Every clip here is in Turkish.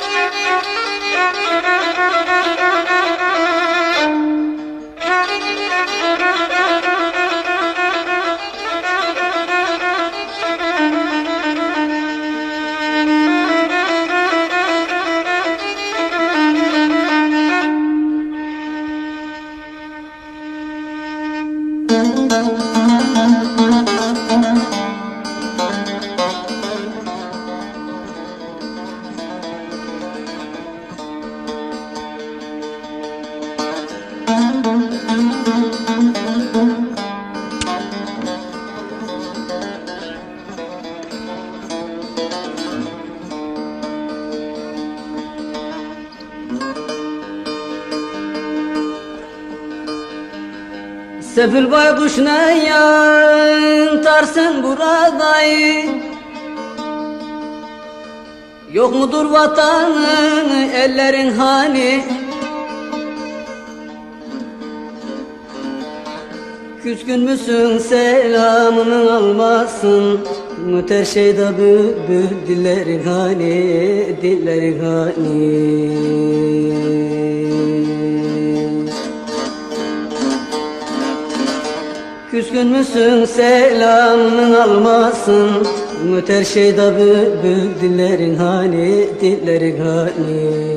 Thank you. Sefil baykuş ne yantarsın buradayı? Yok mudur vatanın ellerin hani? Küskün müsün selamını almasın? Müter şeyda bülbül dillerin hani Dillerin hani Küskün müsün? Selamını almasın. Müter şeyda bülbül dillerin hani Dillerin hani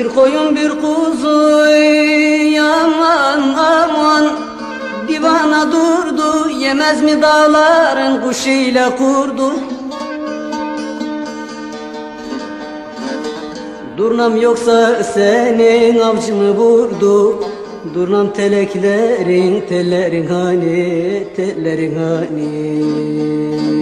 Bir koyun bir kuzu yaman aman. Divana durdu yemez mi dağların kuşuyla kurdu. Durnam yoksa senin avcı mı vurdu. Durnam teleklerin tellerin hani tellerin hani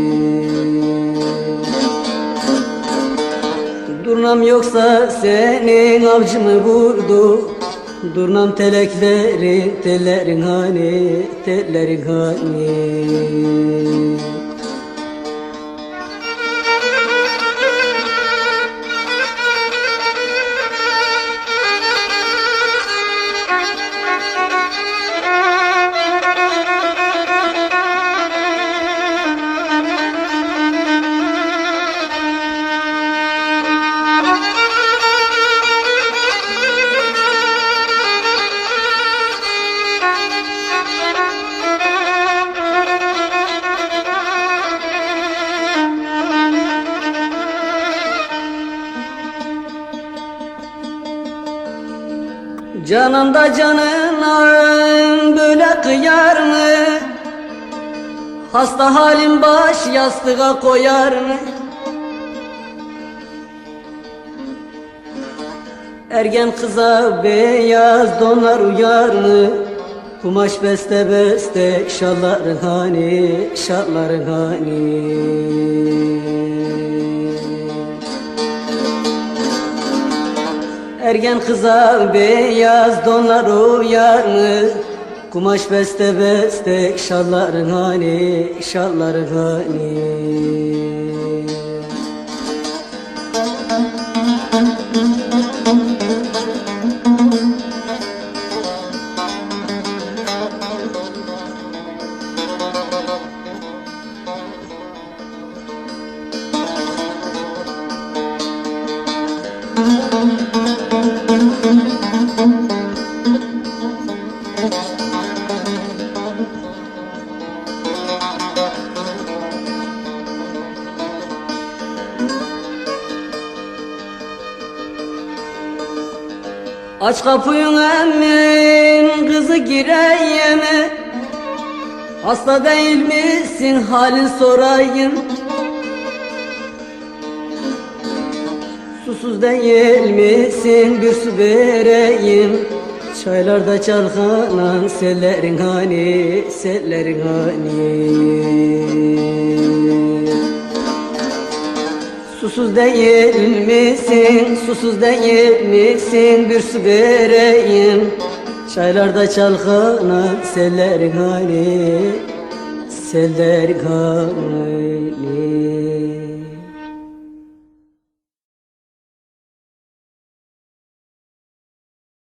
Durnam yoksa senin avcı mı vurdu? Durnam telekleri tellerin hani tellerin hani Canan da canına böyle kıyar mı? Hasta halim baş yastığa koyar mı? Ergen kıza beyaz donar uyar mı? Kumaş beste beste şalların hani, şalların hani Ergen kıza beyaz donlar uyar mı? Kumaş beste beste şalların hani, şalların hani Aç kapıyı emmin kızı gireyim. Hasta değil misin halin sorayım. Susuz değil misin? Bir su vereyim. Çaylarda çalkanan sellerin hani sellerin hani Susuz değil misin, susuz değil misin? Bir su vereyim. Çaylarda çalkanan sellerin hani Sellerin hani